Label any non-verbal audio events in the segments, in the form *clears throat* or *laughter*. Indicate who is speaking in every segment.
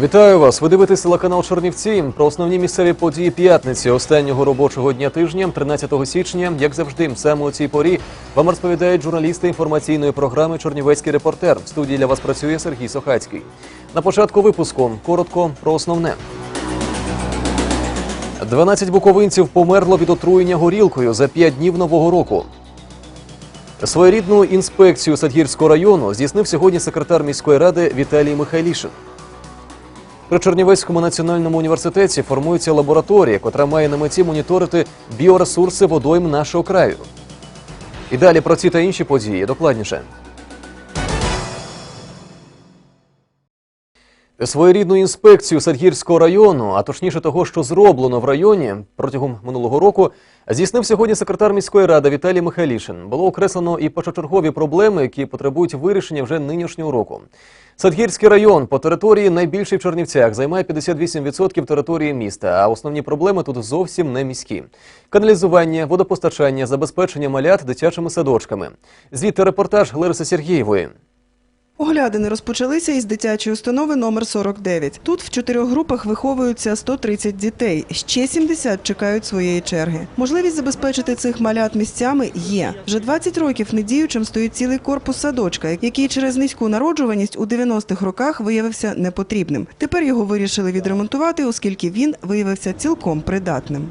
Speaker 1: Вітаю вас! Ви дивитесь телеканал Чернівці про основні місцеві події п'ятниці останнього робочого дня тижня, 13 січня. Як завжди, саме у цій порі вам розповідають журналісти інформаційної програми Чорнівецький репортер. В студії для вас працює Сергій Сохацький. На початку випуску коротко про основне. 12 буковинців померло від отруєння горілкою за 5 днів нового року. Своєрідну інспекцію Садгірського району здійснив сьогодні секретар міської ради Віталій Михайлішин. При Чернівецькому національному університеті формується лабораторія, котра має на меті моніторити біоресурси водойм нашого краю. І далі про ці та інші події докладніше. Своєрідну інспекцію Садгірського району, а точніше того, що зроблено в районі протягом минулого року, здійснив сьогодні секретар міської ради Віталій Михайлішин. Було окреслено і першочергові проблеми, які потребують вирішення вже нинішнього року. Садгірський район по території найбільший в Чернівцях займає 58% території міста, а основні проблеми тут зовсім не міські: каналізування, водопостачання, забезпечення малят дитячими садочками. Звідти репортаж Лариси Сергієвої.
Speaker 2: Оглядини розпочалися із дитячої установи номер 49. Тут в чотирьох групах виховуються 130 дітей. Ще 70 чекають своєї черги. Можливість забезпечити цих малят місцями є. Вже 20 років недіючим стоїть цілий корпус садочка, який через низьку народжуваність у 90-х роках виявився непотрібним. Тепер його вирішили відремонтувати, оскільки він виявився цілком придатним.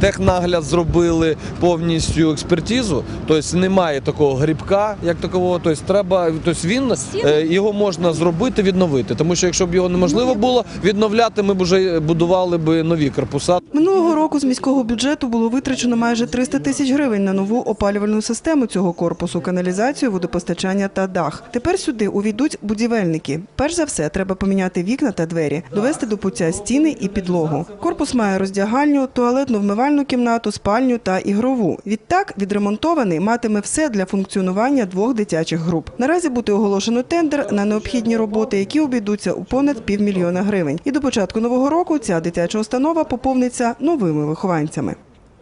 Speaker 3: Технагляд зробили повністю експертизу, тобто немає такого грибка, як такового. Тобто треба, тобто він е, його можна зробити, відновити. Тому що якщо б його неможливо було відновляти, ми б вже будували б нові корпуса.
Speaker 2: Минулого року з міського бюджету було витрачено майже 300 тисяч гривень на нову опалювальну систему цього корпусу, каналізацію, водопостачання та дах. Тепер сюди увійдуть будівельники. Перш за все, треба поміняти вікна та двері, довести до пуття стіни і підлогу. Корпус має роздягальню, туалетну вмивальну кімнату, спальню та ігрову. Відтак, відремонтований матиме все для функціонування двох дитячих груп. Наразі буде оголошено тендер на необхідні роботи, які обійдуться у понад півмільйона гривень. І до початку нового року ця дитяча установа поповниться новими вихованцями.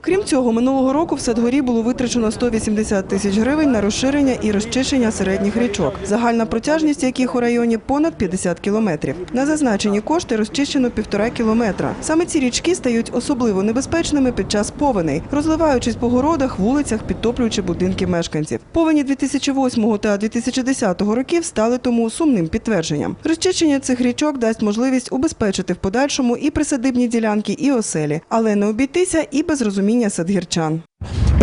Speaker 2: Крім цього, минулого року в Садгорі було витрачено 180 тисяч гривень на розширення і розчищення середніх річок, загальна протяжність яких у районі понад 50 кілометрів. На зазначені кошти розчищено півтора кілометра. Саме ці річки стають особливо небезпечними під час повеней, розливаючись по городах, вулицях, підтоплюючи будинки мешканців. Повені 2008 та 2010 років стали тому сумним підтвердженням. Розчищення цих річок дасть можливість убезпечити в подальшому і присадибні ділянки, і оселі, але не обійтися і без розуміння садгірчан.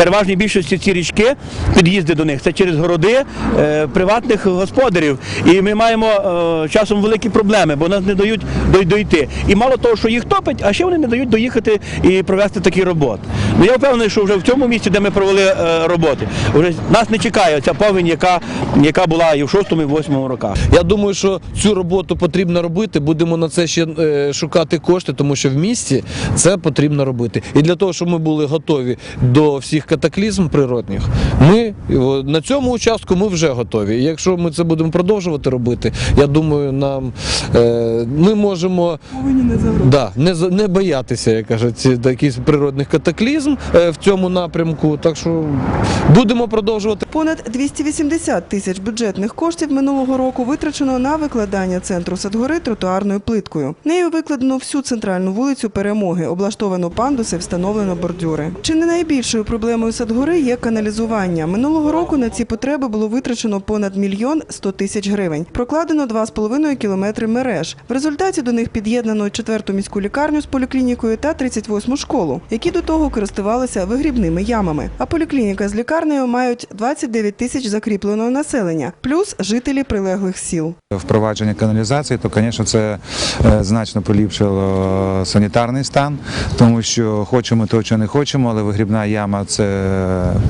Speaker 4: Переважній більшості ці річки, під'їзди до них це через городи е, приватних господарів. І ми маємо е, часом великі проблеми, бо нас не дають дой- дойти. І мало того, що їх топить, а ще вони не дають доїхати і провести такі роботи. Ну я впевнений, що вже в цьому місці, де ми провели е, роботи, вже нас не чекає ця повінь, яка, яка була і в 6-му, і в 8 роках.
Speaker 3: Я думаю, що цю роботу потрібно робити. Будемо на це ще е, шукати кошти, тому що в місті це потрібно робити. І для того, щоб ми були готові до всіх катаклізм природних, ми на цьому участку ми вже готові. І якщо ми це будемо продовжувати робити, я думаю, нам е, ми можемо
Speaker 2: не
Speaker 3: да, не, за- не боятися, як кажуть, таких природних катаклізм е, в цьому напрямку. Так що будемо продовжувати.
Speaker 2: Понад 280 тисяч бюджетних коштів минулого року витрачено на викладання центру Садгори тротуарною плиткою. Нею викладено всю центральну вулицю Перемоги, облаштовано пандуси, встановлено бордюри. Чи не найбільшою проблемою Садгори є каналізування? Минулого року на ці потреби було витрачено понад мільйон 100 тисяч гривень. Прокладено 2,5 кілометри мереж. В результаті до них під'єднано четверту міську лікарню з поліклінікою та 38 школу, які до того користувалися вигрібними ямами. А поліклініка з лікарнею мають 29 тисяч закріпленого населення, плюс жителі прилеглих сіл.
Speaker 5: Впровадження каналізації, то, звісно, це е, значно поліпшило санітарний стан, тому що хочемо то, чи не хочемо, але вигрібна яма це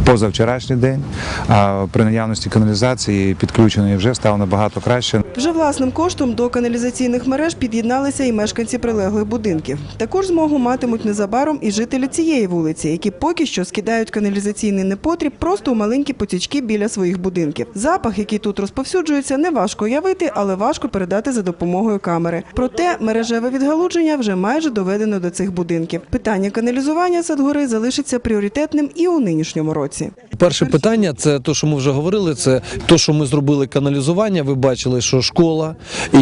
Speaker 5: позавчорашній день, а при наявності каналізації підключеної вже стало набагато краще.
Speaker 2: Вже власним коштом до каналізаційних мереж під'єдналися і мешканці прилеглих будинків. Також змогу матимуть незабаром і жителі цієї вулиці. які поки що скидають каналізаційний непотріб просто у маленькі потічки біля своїх будинків. Запах, який тут розповсюджується, не важко уявити, але важко передати за допомогою камери. Проте мережеве відгалудження вже майже доведено до цих будинків. Питання каналізування Садгори залишиться пріоритетним і у нинішньому році.
Speaker 3: Перше питання це те, що ми вже говорили. Це те, що ми зробили каналізування. Ви бачили, що школа і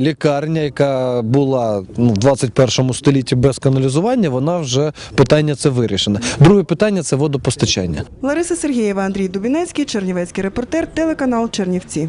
Speaker 3: лікарня, яка була ну, в 21 столітті без каналізування, вона вже питання це вирішене. Друге питання це водопостачання.
Speaker 2: Лариса Сергієва, Андрій Дубінецький, Чернівецький репортер, телеканал Чернівці.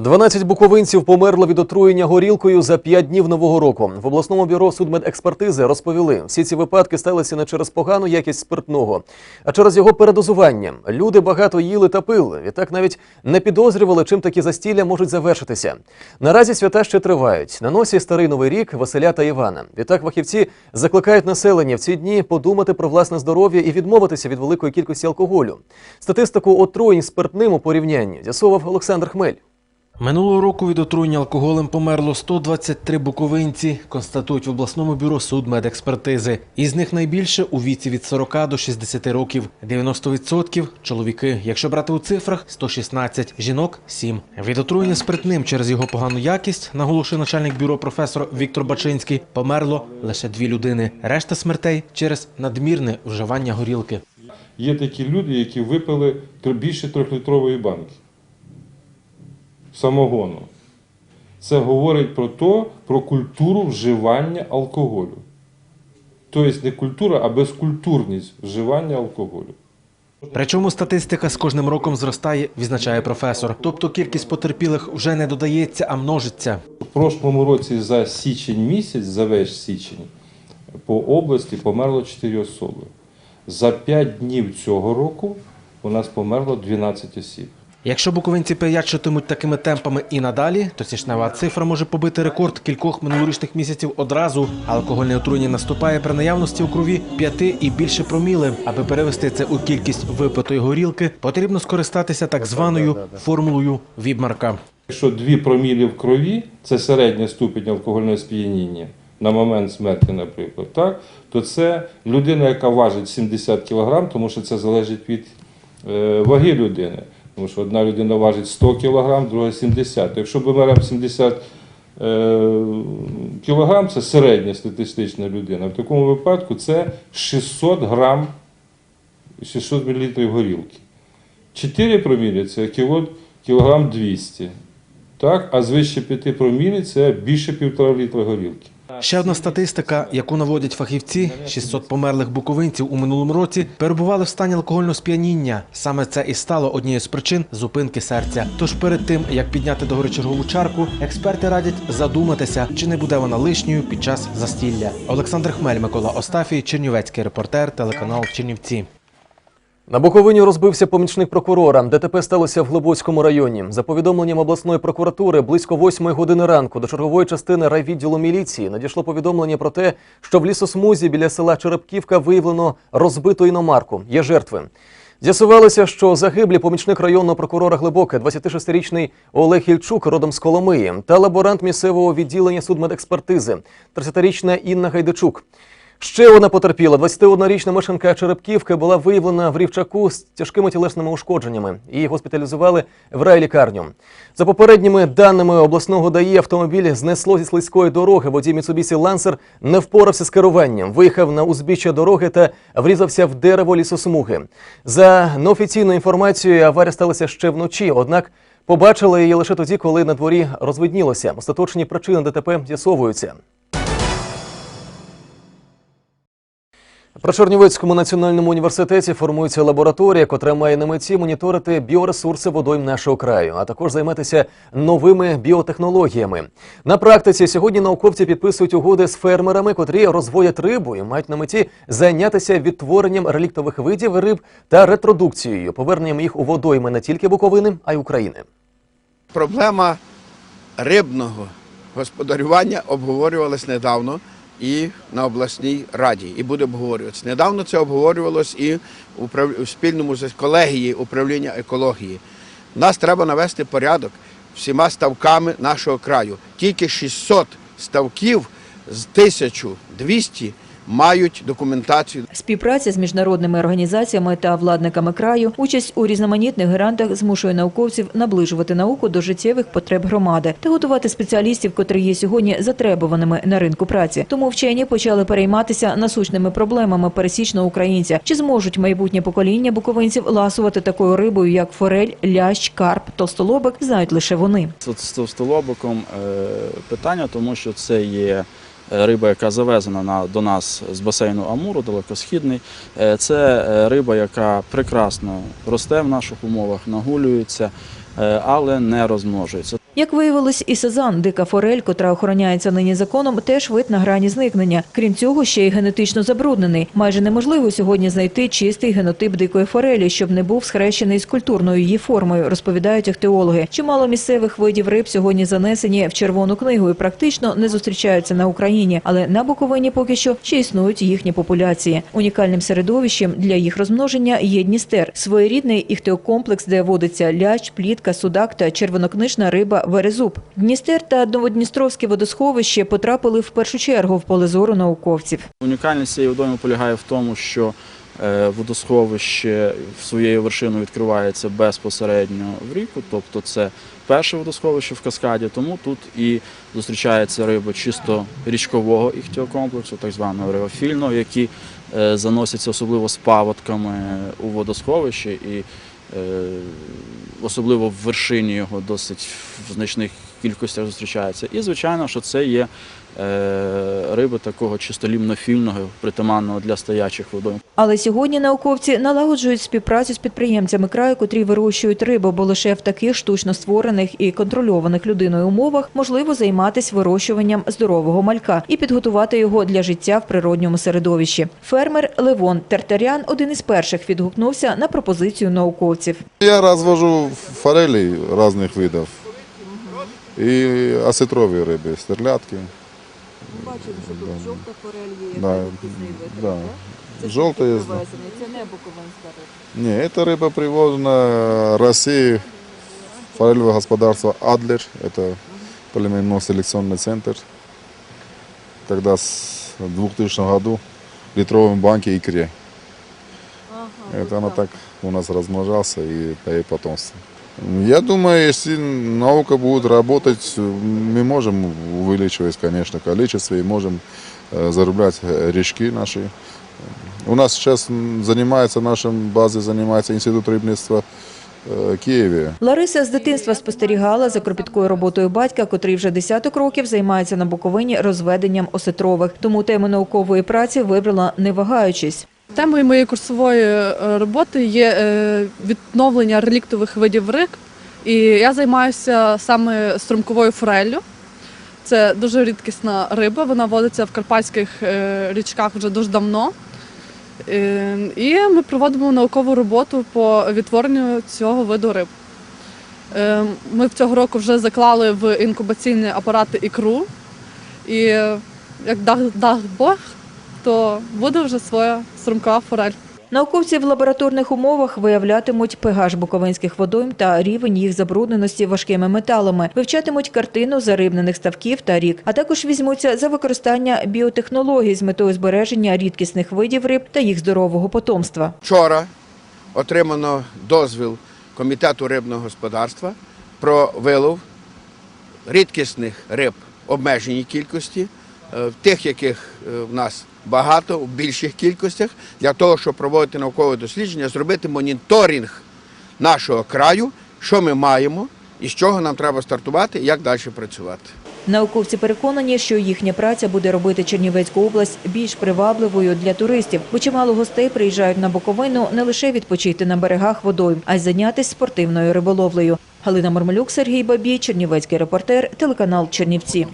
Speaker 1: 12 буковинців померло від отруєння горілкою за 5 днів нового року. В обласному бюро судмедекспертизи розповіли, всі ці випадки сталися не через погану якість спиртного, а через його передозування. Люди багато їли та пили. Відтак навіть не підозрювали, чим такі застілля можуть завершитися. Наразі свята ще тривають. На носі старий новий рік Василя та Івана. Відтак фахівці закликають населення в ці дні подумати про власне здоров'я і відмовитися від великої кількості алкоголю. Статистику отруєнь спиртним у порівнянні з'ясовував Олександр Хмель.
Speaker 6: Минулого року від отруєння алкоголем померло 123 буковинці, констатують в обласному бюро судмедекспертизи. Із них найбільше у віці від 40 до 60 років, 90% – чоловіки. Якщо брати у цифрах – 116, жінок – 7. Від отруєння спиртним через його погану якість, наголошує начальник бюро професор Віктор Бачинський, померло лише дві людини. Решта смертей через надмірне вживання горілки.
Speaker 7: Є такі люди, які випили більше трьохлітрової банки самогону. Це говорить про то, про культуру вживання алкоголю. Тобто не культура, а безкультурність вживання алкоголю.
Speaker 6: Причому статистика з кожним роком зростає, відзначає професор. Тобто кількість потерпілих вже не додається, а множиться.
Speaker 7: У прошлому році за січень місяць, за весь січень, по області померло 4 особи. За 5 днів цього року у нас померло 12 осіб.
Speaker 6: Якщо буковинці пиячитимуть такими темпами і надалі, то січнева цифра може побити рекорд кількох минулорічних місяців одразу. Алкогольне отруєння наступає при наявності у крові п'яти і більше проміли. Аби перевести це у кількість випитої горілки, потрібно скористатися так званою формулою Вібмарка.
Speaker 7: Якщо 2 промілі в крові, це середня ступінь алкогольного сп'яніння на момент смерті, наприклад, так, то це людина, яка важить 70 кг, тому що це залежить від е, ваги людини. Тому що одна людина важить 100 кг, друга 70. Якщо ми беремо 70 е, кг, це середня статистична людина. В такому випадку це 600 грам 600 мл горілки. 4 промілі це кіло, кілограм 200. Так? А звище 5 промілі це більше півтора літра горілки.
Speaker 6: Ще одна статистика, яку наводять фахівці: 600 померлих буковинців у минулому році перебували в стані алкогольного сп'яніння. Саме це і стало однією з причин зупинки серця. Тож перед тим як підняти догори чергову чарку, експерти радять задуматися, чи не буде вона лишньою під час застілля. Олександр Хмель, Микола Остафій, Чернівецький репортер, телеканал Чернівці.
Speaker 1: На Буковині розбився помічник прокурора. ДТП сталося в Глибоцькому районі. За повідомленням обласної прокуратури, близько 8 години ранку до чергової частини райвідділу міліції надійшло повідомлення про те, що в лісосмузі біля села Черепківка виявлено розбиту іномарку. Є жертви. З'ясувалося, що загиблі помічник районного прокурора Глибоке, 26-річний Олег Ільчук, родом з Коломиї, та лаборант місцевого відділення судмедекспертизи, 30-річна Інна Гайдичук. Ще одна потерпіла, 21-річна мешканка Черепківки, була виявлена в рівчаку з тяжкими тілесними ушкодженнями. Її госпіталізували в райлікарню. За попередніми даними обласного ДАІ, автомобіль знесло зі слизької дороги. Водій Mitsubishi Lancer не впорався з керуванням, виїхав на узбіччя дороги та врізався в дерево лісосмуги. За неофіційною інформацією, аварія сталася ще вночі, однак побачили її лише тоді, коли на дворі розвиднілося. Остаточні причини ДТП з'ясовуються. При Чернівецькому національному університеті формується лабораторія, котра має на меті моніторити біоресурси водойм нашого краю, а також займатися новими біотехнологіями. На практиці сьогодні науковці підписують угоди з фермерами, котрі розводять рибу і мають на меті зайнятися відтворенням реліктових видів риб та ретродукцією, поверненням їх у водойми не тільки Буковини, а й України.
Speaker 8: Проблема рибного господарювання обговорювалась недавно і на обласній раді, і буде обговорюватися. Недавно це обговорювалось і у спільному колегії управління екології. Нас треба навести порядок всіма ставками нашого краю. Тільки 600 ставків з 1200 мають документацію.
Speaker 9: Співпраця з міжнародними організаціями та владниками краю, участь у різноманітних грантах змушує науковців наближувати науку до життєвих потреб громади та готувати спеціалістів, котрі є сьогодні затребуваними на ринку праці. Тому вчені почали перейматися насущними проблемами пересічного українця. Чи зможуть майбутнє покоління буковинців ласувати такою рибою, як форель, лящ, карп, толстолобик, знають лише вони.
Speaker 10: З товстолобиком е, питання, тому що це є риба, яка завезена на, до нас з басейну Амуру, далекосхідний. Е, Це е, риба, яка прекрасно росте в наших умовах, нагулюється, е, але не розмножується.
Speaker 9: Як виявилось, і сезан, дика форель, котра охороняється нині законом, теж вид на грані зникнення. Крім цього, ще й генетично забруднений. Майже неможливо сьогодні знайти чистий генотип дикої форелі, щоб не був схрещений з культурною її формою, розповідають іхтеологи. Чимало місцевих видів риб сьогодні занесені в червону книгу і практично не зустрічаються на Україні, але на Буковині поки що ще існують їхні популяції. Унікальним середовищем для їх розмноження є Дністер, своєрідний іхтеокомплекс, де водиться лящ, плітка, судак та червонокнижна риба верезуб. Дністер та Новодністровське водосховище потрапили в першу чергу в поле зору науковців.
Speaker 10: Унікальність цієї водойми полягає в тому, що е, водосховище своєю вершиною відкривається безпосередньо в ріку, тобто це перше водосховище в каскаді, тому тут і зустрічається риба чисто річкового іхтіокомплексу, так званого риофільного, які е, заносяться особливо з паводками у водосховище і особливо в вершині його досить в значних кількостях зустрічається. І звичайно, що це є е, риби такого чисто лімнофільного, притаманного для стоячих водойм.
Speaker 9: Але сьогодні науковці налагоджують співпрацю з підприємцями краю, котрі вирощують рибу, бо лише в таких штучно створених і контрольованих людиною умовах можливо займатися вирощуванням здорового малька і підготувати його для життя в природньому середовищі. Фермер Левон Тертарян один із перших відгукнувся на пропозицію науковців.
Speaker 11: Я развожу форелей разных видов. И осетровые рыбы, стерлядки.
Speaker 9: Бачили,
Speaker 11: що тут Да.
Speaker 9: жовта форель
Speaker 11: Да, да. Желтые.
Speaker 9: це не буковинська риба.
Speaker 11: Не, эта рыба привозена России, форелевое господарство Адлер. Это племенно-селекционный центр. Когда с 2000 году в литровом банке икре. Это она так у нас размножался и дает потомство. Я думаю, если наука будет работать, мы можем увеличивать, конечно, количество и можем э, зарублять э, речки наши. У нас сейчас м, занимается, в нашем базе занимается Институт рыбництва э, Киеве.
Speaker 9: Лариса з дитинства спостерігала за кропіткою роботою батька, котрий вже десяток років займається на Буковині розведенням осетрових. Тому тему наукової праці вибрала не вагаючись.
Speaker 12: Темою моєї курсової е, роботи є е, відновлення реліктових видів риб. І я займаюся саме струмковою фореллю. Це дуже рідкісна риба, вона водиться в карпатських е, річках вже дуже давно. І ми проводимо наукову роботу по відтворенню цього виду риб. Ми цього року вже заклали в інкубаційні апарати ікру. І як дасть дасть Бог, то буде вже своя струмкова форель.
Speaker 9: Науковці в лабораторних умовах виявлятимуть pH буковинських водойм та рівень їх забрудненості важкими металами, вивчатимуть картину зарибнених ставків та рік, а також візьмуться за використання біотехнологій з метою збереження рідкісних видів риб та їх здорового потомства.
Speaker 8: Вчора отримано дозвіл Комітету рибного господарства про вилов рідкісних риб обмеженій кількості, е, тих, яких е, в нас багато, в більших кількостях, для того, щоб проводити наукове дослідження, зробити моніторинг нашого краю, що ми маємо і з чого нам треба стартувати, як далі працювати.
Speaker 9: Науковці переконані, що їхня праця буде робити Чернівецьку область більш привабливою для туристів, бо чимало гостей приїжджають на Буковину не лише відпочити на берегах водойм, а й зайнятися спортивною риболовлею. Галина Мармалюк, Сергій Бабій, Чернівецький репортер, телеканал Чернівці.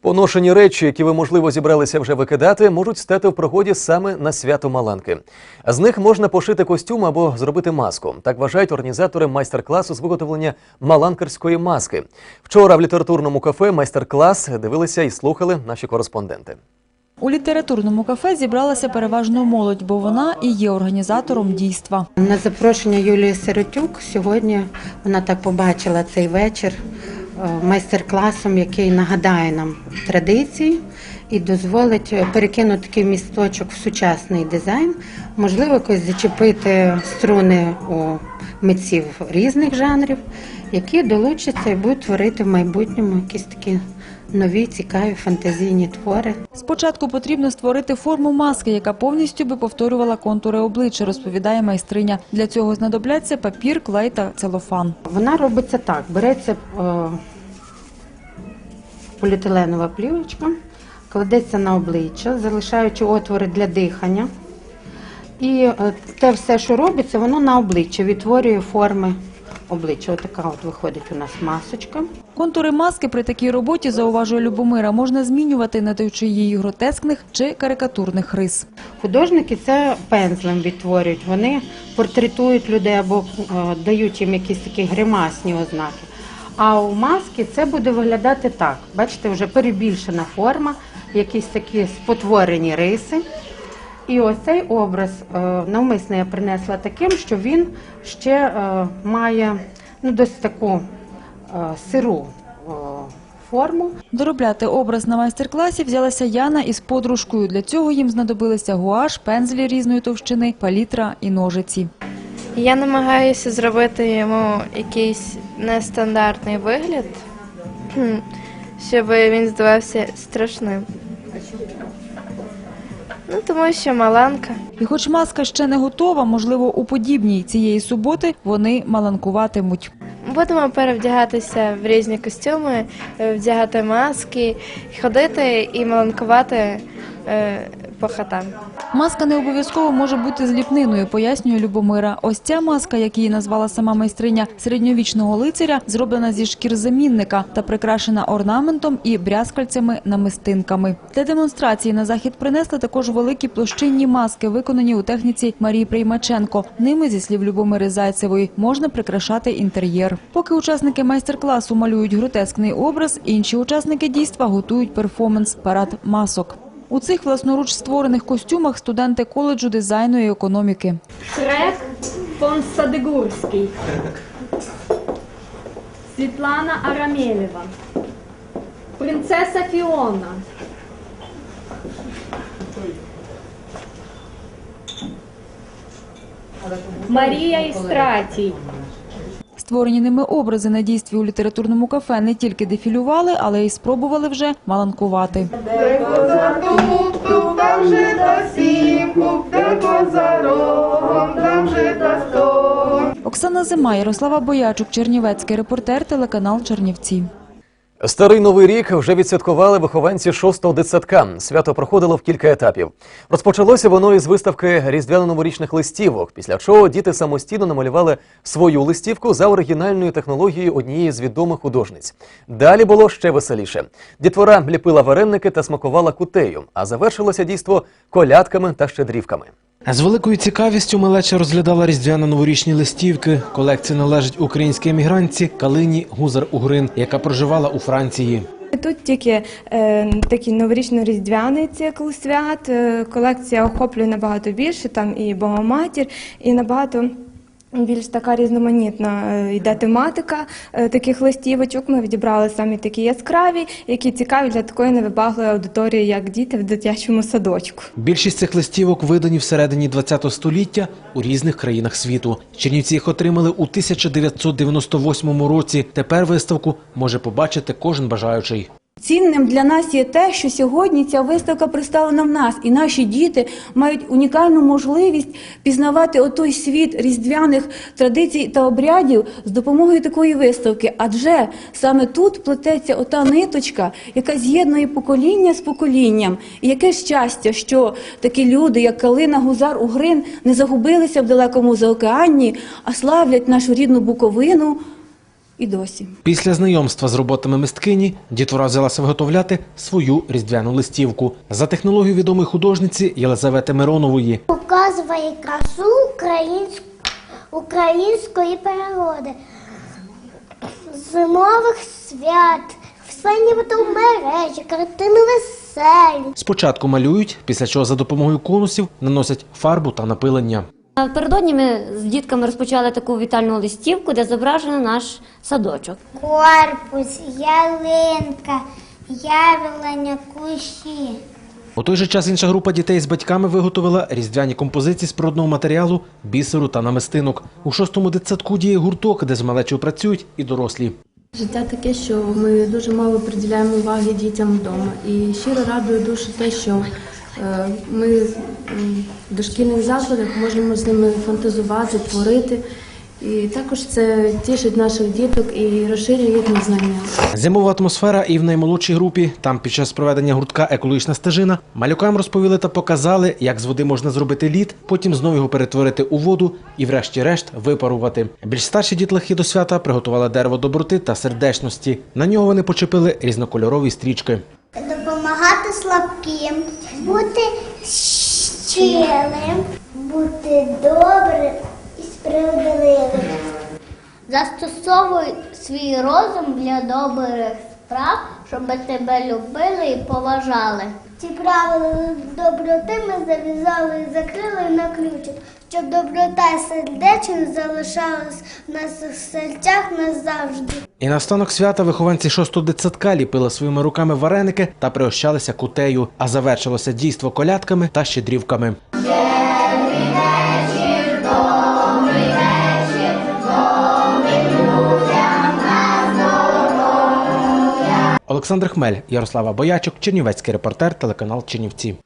Speaker 1: Поношені речі, які ви, можливо, зібралися вже викидати, можуть стати в пригоді саме на свято Маланки. З них можна пошити костюм або зробити маску. Так вважають організатори майстер-класу з виготовлення маланкерської маски. Вчора в літературному кафе майстер-клас дивилися і слухали наші кореспонденти.
Speaker 13: У літературному кафе зібралася переважно молодь, бо вона і є організатором дійства.
Speaker 14: На запрошення Юлії Сиротюк сьогодні вона так побачила цей вечір. Майстер-класом, який нагадає нам традиції і дозволить е, перекинути такий місточок в сучасний дизайн, можливо, якось зачепити струни у митців різних жанрів, які долучаться і будуть творити в майбутньому якісь такі нові, цікаві фантазійні твори.
Speaker 13: Спочатку потрібно створити форму маски, яка повністю би повторювала контури обличчя, розповідає майстриня. Для цього знадобляться папір, клей та целофан.
Speaker 14: Вона робиться так: береться е, поліетиленова плівочка, кладеться на обличчя, залишаючи отвори для дихання. І е, те все, що робиться, воно на обличчя відтворює форми обличчя. Отака от виходить у нас масочка.
Speaker 13: Контури маски при такій роботі, зауважує Любомира, можна змінювати, надаючи її гротескних чи карикатурних рис.
Speaker 14: Художники це пензлем відтворюють. Вони портретують людей або е, дають їм якісь такі гримасні ознаки. А у маски це буде виглядати так. Бачите, вже перебільшена форма, якісь такі спотворені риси. І ось цей образ е, навмисно я принесла таким, що він ще е, має ну, досить таку е, сиру е, форму.
Speaker 13: Доробляти образ на майстер-класі взялася Яна із подружкою. Для цього їм знадобилися гуаш, пензлі різної товщини, палітра і ножиці.
Speaker 15: Я намагаюся зробити йому якийсь нестандартний вигляд, *clears throat* щоб він здавався страшним. Ну, тому що маленька.
Speaker 13: І хоч маска ще не готова, можливо, у подібній цієї суботи вони маланкуватимуть.
Speaker 15: Будемо перевдягатися в різні костюми, е, вдягати маски, ходити і маланкувати по хатам.
Speaker 13: Маска не обов'язково може бути зліпниною, пояснює Любомира. Ось ця маска, як її назвала сама майстриня середньовічного лицаря, зроблена зі шкір замінника та прикрашена орнаментом і брязкальцями-намистинками. Для демонстрації на захід принесли також великі площинні маски, виконані у техніці Марії Приймаченко. Ними, зі слів Любомири Зайцевої, можна прикрашати інтер'єр. Поки учасники майстер-класу малюють гротескний образ, інші учасники дійства готують перформанс парад масок. У цих власноруч створених костюмах студенти коледжу дизайну і економіки.
Speaker 16: Шрек фон Садигурський. Світлана Арамєлєва. Принцеса Фіона. Марія Істратій.
Speaker 13: Створені ними образи на дійстві у літературному кафе не тільки дефілювали, але й спробували вже маланкувати. Оксана Зима, Ярослава Боячук, Чернівецький репортер, телеканал Чернівці.
Speaker 1: Старий новий рік вже відсвяткували вихованці шостого дитсадка. Свято проходило в кілька етапів. Розпочалося воно із виставки різдвяно-новорічних листівок, після чого діти самостійно намалювали свою листівку за оригінальною технологією однієї з відомих художниць. Далі було ще веселіше. Дітвора ліпила вареники та смакувала кутею, а завершилося дійство колядками та щедрівками.
Speaker 6: З великою цікавістю малеча розглядала різдвяно-новорічні листівки. Колекція належить українській емігрантці Калині Гузар-Угрин, яка проживала у Франції.
Speaker 15: Тут тільки е, такий новорічно-різдвяний цикл свят. Е, колекція охоплює набагато більше, там і Богоматір, і набагато. Більш така різноманітна е, йде тематика е, таких листівочок. Ми відібрали самі такі яскраві, які цікаві для такої невибагливої аудиторії, як діти в дитячому садочку.
Speaker 6: Більшість цих листівок видані всередині ХХ століття у різних країнах світу. Чернівці їх отримали у 1998 році. Тепер виставку може побачити кожен бажаючий.
Speaker 16: Цінним для нас є те, що сьогодні ця виставка представлена в нас, і наші діти мають унікальну можливість пізнавати отой світ різдвяних традицій та обрядів з допомогою такої виставки. Адже саме тут плететься ота ниточка, яка з'єднує покоління з поколінням. І яке щастя, що такі люди, як Калина Гузар Угрин, не загубилися в далекому заокеані, а славлять нашу рідну Буковину і досі.
Speaker 6: Після знайомства з роботами мисткині дітвора взялася виготовляти свою різдвяну листівку за технологією відомої художниці Єлизавети Миронової.
Speaker 16: Показує красу українськ... української природи, зимових свят, все нібито в мережі, картини веселі.
Speaker 6: Спочатку малюють, після чого за допомогою конусів наносять фарбу та напилення.
Speaker 17: Напередодні ми з дітками розпочали таку вітальну листівку, де зображено наш садочок.
Speaker 18: Корпус, ялинка, яблуня, кущі.
Speaker 6: У той же час інша група дітей з батьками виготовила різдвяні композиції з природного матеріалу, бісеру та намистинок. У шостому дитсадку діє гурток, де з малечою працюють і дорослі.
Speaker 19: Життя таке, що ми дуже мало приділяємо уваги дітям вдома. І щиро радує душу те, що ми в дошкільних закладах можемо з ними фантазувати, творити. І також це тішить наших діток і розширює їхні знання.
Speaker 6: Зимова атмосфера і в наймолодшій групі. Там під час проведення гуртка екологічна стежина малюкам розповіли та показали, як з води можна зробити лід, потім знову його перетворити у воду і, врешті-решт, випарувати. Більш старші дітлахи до свята приготували дерево доброти та сердечності. На нього вони почепили різнокольорові стрічки.
Speaker 18: Допомагати слабким, бути щирим, бути добрим і справедливим. Застосовуй свій розум для добрих справ, щоб тебе любили і поважали. Ці правила доброти ми зав'язали і закрили на ключик, щоб доброта і сердечність залишалась в наших серцях назавжди.
Speaker 6: І на останок свята вихованці шостого дитсадка ліпили своїми руками вареники та пригощалися кутею, а завершилося дійство колядками та щедрівками. Олександр Хмель, Ярослава Боячук, Чернівецький репортер, телеканал Чернівці.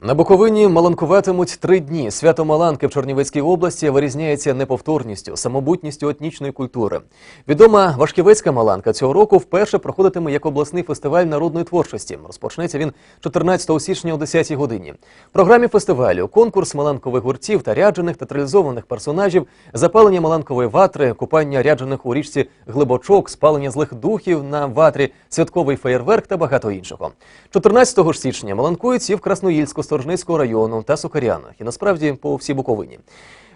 Speaker 1: На Буковині маланкуватимуть три дні. Свято Маланки в Чернівецькій області вирізняється неповторністю, самобутністю етнічної культури. Відома Вашківецька Маланка цього року вперше проходитиме як обласний фестиваль народної творчості. Розпочнеться він 14 січня о 10 годині. В програмі фестивалю конкурс маланкових гуртів та ряджених театралізованих персонажів, запалення маланкової ватри, купання ряджених у річці глибочок, спалення злих духів на ватрі, святковий феєрверк та багато іншого. 14 ж січня маланкують і в Красноїльську, Сторжницького району та Сукарянах, і насправді по всій Буковині.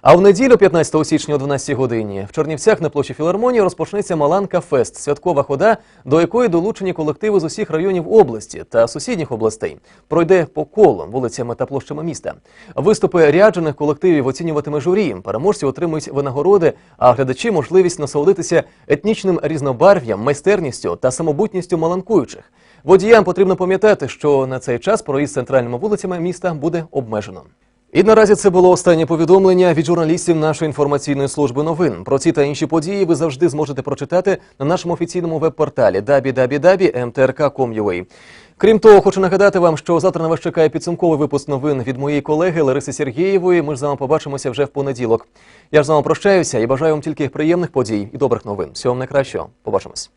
Speaker 1: А в неділю, 15 січня о 12 годині, в Чернівцях на площі філармонії розпочнеться Маланка Фест, святкова хода, до якої долучені колективи з усіх районів області та сусідніх областей. Пройде по колу вулицями та площами міста. Виступи ряджених колективів оцінюватиме журі. Переможці отримують винагороди, а глядачі можливість насолодитися етнічним різнобарв'ям, майстерністю та самобутністю маланкуючих. Водіям потрібно пам'ятати, що на цей час проїзд центральними вулицями міста буде обмежено. І наразі це було останнє повідомлення від журналістів нашої інформаційної служби новин. Про ці та інші події ви завжди зможете прочитати на нашому офіційному веб-порталі www.mtrk.com.ua. Крім того, хочу нагадати вам, що завтра на вас чекає підсумковий випуск новин від моєї колеги Лариси Сергієвої. Ми ж з вами побачимося вже в понеділок. Я ж з вами прощаюся і бажаю вам тільки приємних подій і добрих новин. Всього вам найкращого. Побачимось.